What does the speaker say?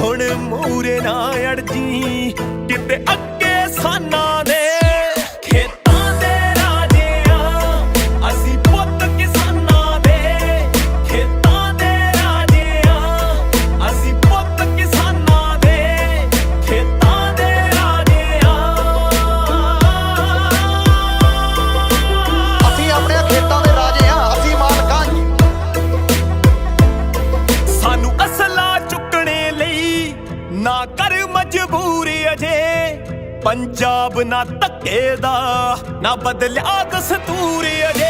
ਹੁਣ ਮੂਰੇ ਨਾ ਅੜਜੀ ਕਿਤੇ ਅੱਖ ਮਜਬੂਰੀ ਅਜੇ। ਪੰਜਾਬ ਨਾ ਧੱਕੇ ਦਾ ਨਾ ਬਦਲਿਆ ਦਸਤੂਰ ਅਜੇ।